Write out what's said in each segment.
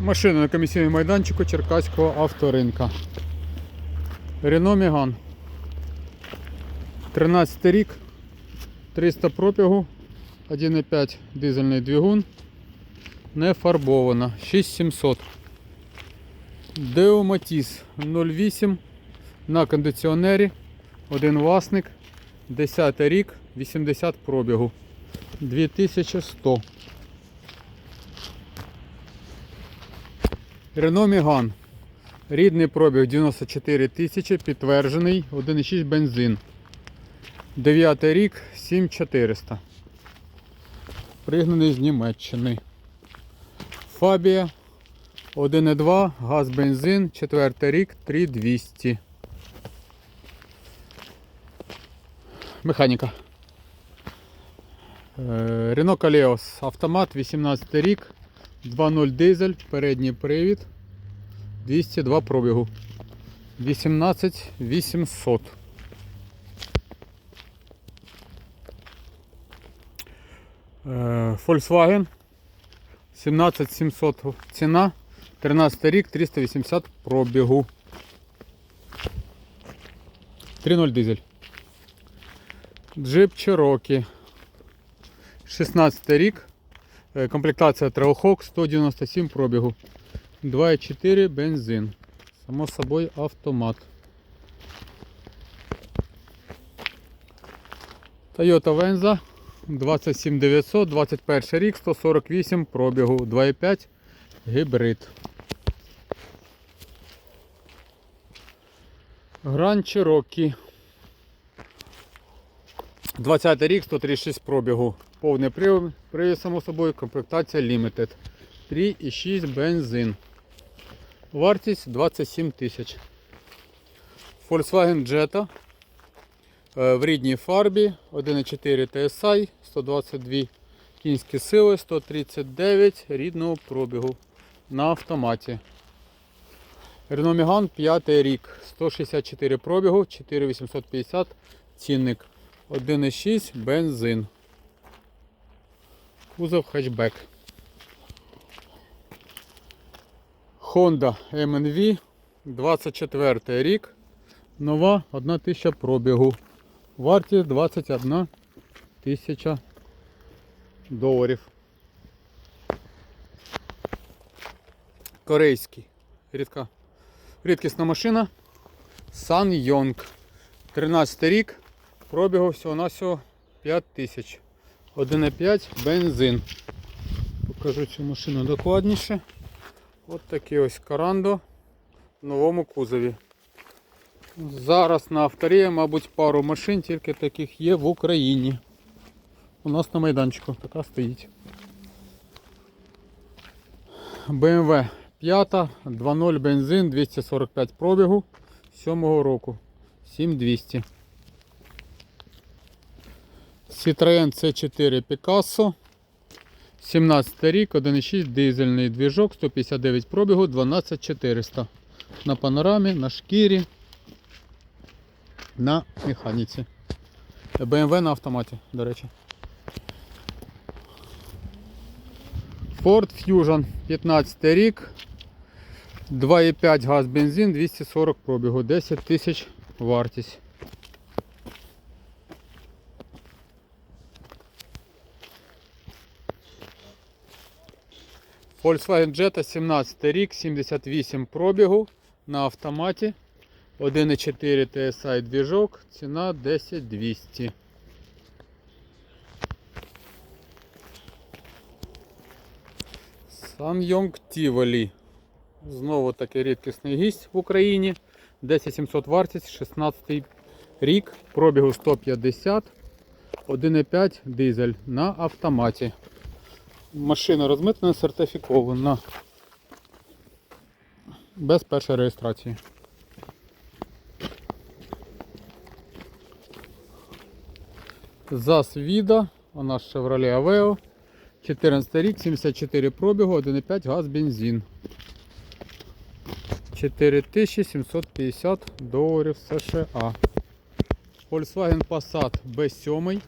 Машина на комісійному майданчику Черкаського авторинка. Renault Megane. 13 рік, 300 пробігу, 1,5 дизельний двигун, не фарбована, 6700. Deo Matiz 08 на кондиціонері, один власник, 10 рік, 80 пробігу, 2100. Renault Megane. Рідний пробіг 94 тисячі, підтверджений, 1,6 бензин. 9 рік, 7400. Пригнаний з Німеччини. Фабія 1,2, газ бензин, 4 рік, 3200. Механіка. Е, Renault Kaleos автомат 18 рік, 2.0 дизель, передній привід, 202 пробігу. 18 800. Е, Volkswagen 17 700 ціна, 13 рік, 380 пробігу. 3.0 дизель. Джип Cherokee 16 рік. Е, Комплектація Trailhawk 197 пробігу. 2,4 бензин. Само собою автомат. Toyota Venza 27900, 21 рік, 148 пробігу, 2,5 гібрид. Grand Cherokee 20 рік, 136 пробігу. Повний привід, привід само собою, комплектація Limited. 3,6 бензин. Вартість 27 тисяч. Volkswagen Jetta е, в рідній фарбі 1,4 TSI, 122 кінські сили, 139 рідного пробігу на автоматі. Renault Megane 5 рік, 164 пробігу, 4850 цінник, 1,6 бензин. Кузов хетчбек. Honda MNV 24 рік. Нова 1 тисяча пробігу. Вартість 21 тисяча доларів. Корейський. Рідка. Рідкісна машина. Сан Yong. 13 рік. Пробігу всього-навсього 5 тисяч. 1,5 бензин. Покажу цю машину докладніше. Ось такий ось Карандо в новому кузові. Зараз на авторі, мабуть, пару машин, тільки таких є в Україні. У нас на майданчику така стоїть. BMW 5, 2.0 бензин, 245 пробігу 7 року. 7200. Citroen C4 Picasso. 17 рік, 1,6 дизельний двіжок, 159 пробігу, 12400. На панорамі, на шкірі, на механіці. BMW на автоматі, до речі. Ford Fusion 15 рік. 2,5 газ бензин, 240 пробігу, 10 тисяч вартість. Volkswagen Jetta 17 рік, 78 пробігу на автоматі. 1,4 TSI двіжок, ціна 10200. Samyong Tivoli. Знову таки рідкісний гість в Україні. 10700 вартість, 16 рік, пробігу 150, 1,5 дизель на автоматі. Машина розмитнена, сертифікована. Без першої реєстрації. ЗАЗ Віда, вона Chevrolet Aveo. 14 рік, 74 пробігу, 1,5 газ бензин. 4750 доларів США. Volkswagen Passat B7,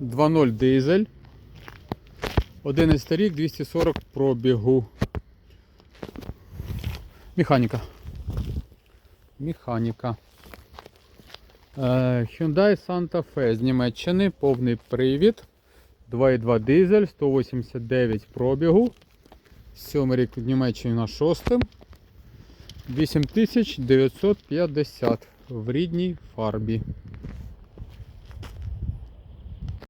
2.0 дизель. 11 рік, 240 пробігу. Механіка. Механіка. Е, Hyundai Santa Fe з Німеччини, повний привід. 2,2 дизель, 189 пробігу. Сьомий рік в Німеччині на шостим. 8950 в рідній фарбі.